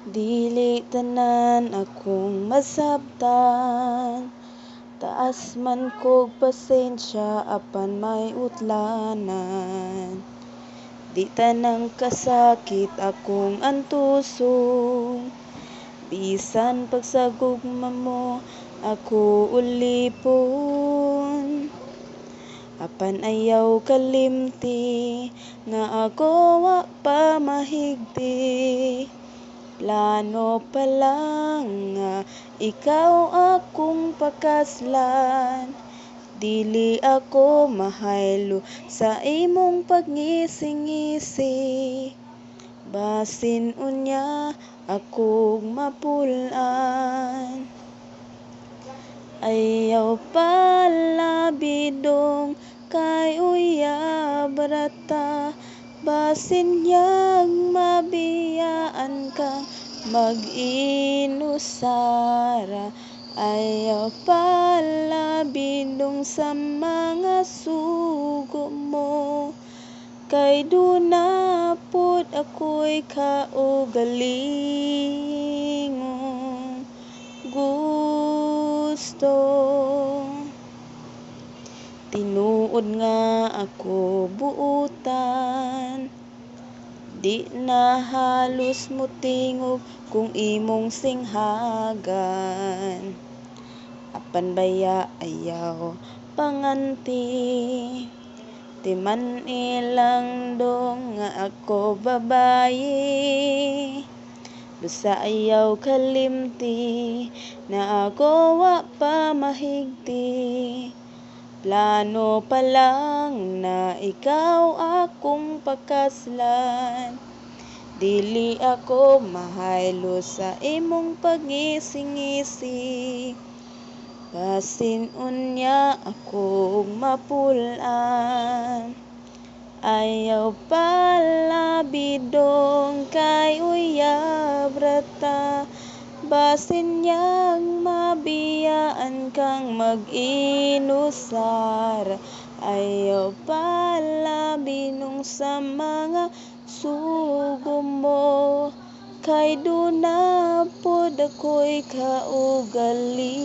Dili tanan akong masabtan. Taas man kog pasensya apan may utlanan. Di tanang kasakit akong antuson Bisan pagsagugma mo ako ulipon. Apan ayaw kalimti nga ako wa pa mahigdi Plano pa lang nga ikaw akong pakaslan. Dili ako mahaylo sa imong pagngisi-ngisi Basin unya akong mapul-an Ayaw palabidong kay uyab rata Basin yag mabiyaan kang mag-inusara Ayaw palabidong sa mga sugo mo. Kay duna pod ako'y kaugalingong gusto. Tinuod nga ako buutan Di na halos motingog kung imong singhagan. Apan baya ayaw panganti. Di man ilang dong nga ako babayi. Busa ayaw kalimti na ako wa pa mahigdi Plano pa lang na ikaw akong pakaslan Dili ako mahaylo sa imong pagngisi-ngisi Basin unya akong mapul-an Ayaw palabidong kay uyab rata Basin yag mabiyaan kang mag-inusara Ayaw palabinong sa mga sugo mo. Kay duna pod ako'y kaugali